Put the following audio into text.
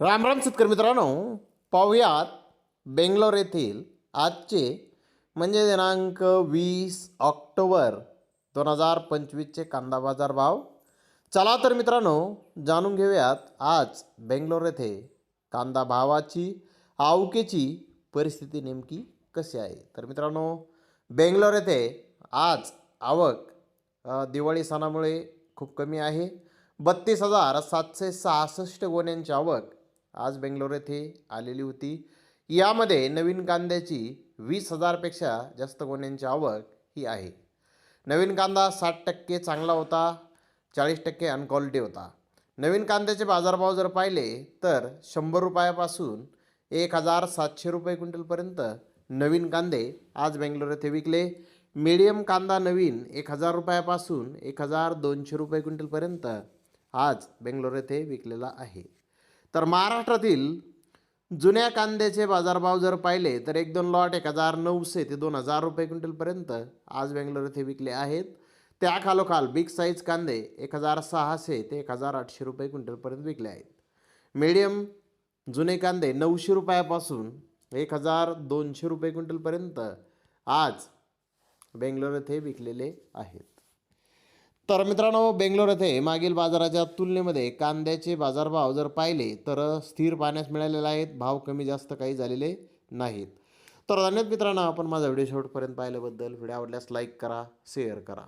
राम राम शेतकरी मित्रांनो. पाहुयात बेंगलोर येथील आजचे म्हणजे दिनांक वीस ऑक्टोबर दोन हजार पंचवीसचे कांदा बाजार भाव. चला तर मित्रांनो जाणून घेऊयात आज बेंगलोर येथे कांदा भावाची आवकेची परिस्थिती नेमकी कशी आहे. तर मित्रांनो बेंगलोर येथे आज आवक दिवाळी सणामुळे खूप कमी आहे. बत्तीस हजार सातशे सहासष्ट गोण्यांची आवक आज बेंगलोर येथे आलेली होती. यामध्ये नवीन कांद्याची वीस हजारपेक्षा जास्त गोण्यांची आवक ही आहे. नवीन कांदा साठ टक्के चांगला होता चाळीस टक्के अनक्वालिटी होता. नवीन कांद्याचे बाजारभाव जर पाहिले तर शंभर रुपयापासून एक हजार सातशे रुपये क्विंटलपर्यंत नवीन कांदे आज बेंगलोर येथे विकले. मिडियम कांदा नवीन एक हजार रुपयापासून एक हजार दोनशे रुपये क्विंटलपर्यंत आज बेंगलोर येथे विकलेला आहे. तर महाराष्ट्रातील जुन्या कांद्याचे बाजारभाव जर पाहिले तर एक दोन लॉट एक हजार नऊशे ते दोन हजार रुपये क्विंटलपर्यंत आज बेंगलोर येथे विकले आहेत. त्या खालोखाल बिग साईज कांदे एक हजार सहाशे ते एक हजार आठशे रुपये क्विंटलपर्यंत विकले आहेत. मीडियम जुने कांदे नऊशे रुपयापासून एक हजार दोनशे रुपये क्विंटलपर्यंत आज बेंगलोर येथे विकलेले आहेत. तर मित्रांनो बेंगलोर येथे मागील बाजाराच्या तुलनेमध्ये कांद्याचे बाजारभाव जर पाहिले तर स्थिर पाहण्यास मिळालेले आहेत. भाव कमी जास्त काही झालेले नाहीत. तर धन्यवाद मित्रांनो आपण माझा व्हिडिओ शेवटपर्यंत पाहिल्याबद्दल. व्हिडिओ आवडल्यास लाईक करा शेअर करा.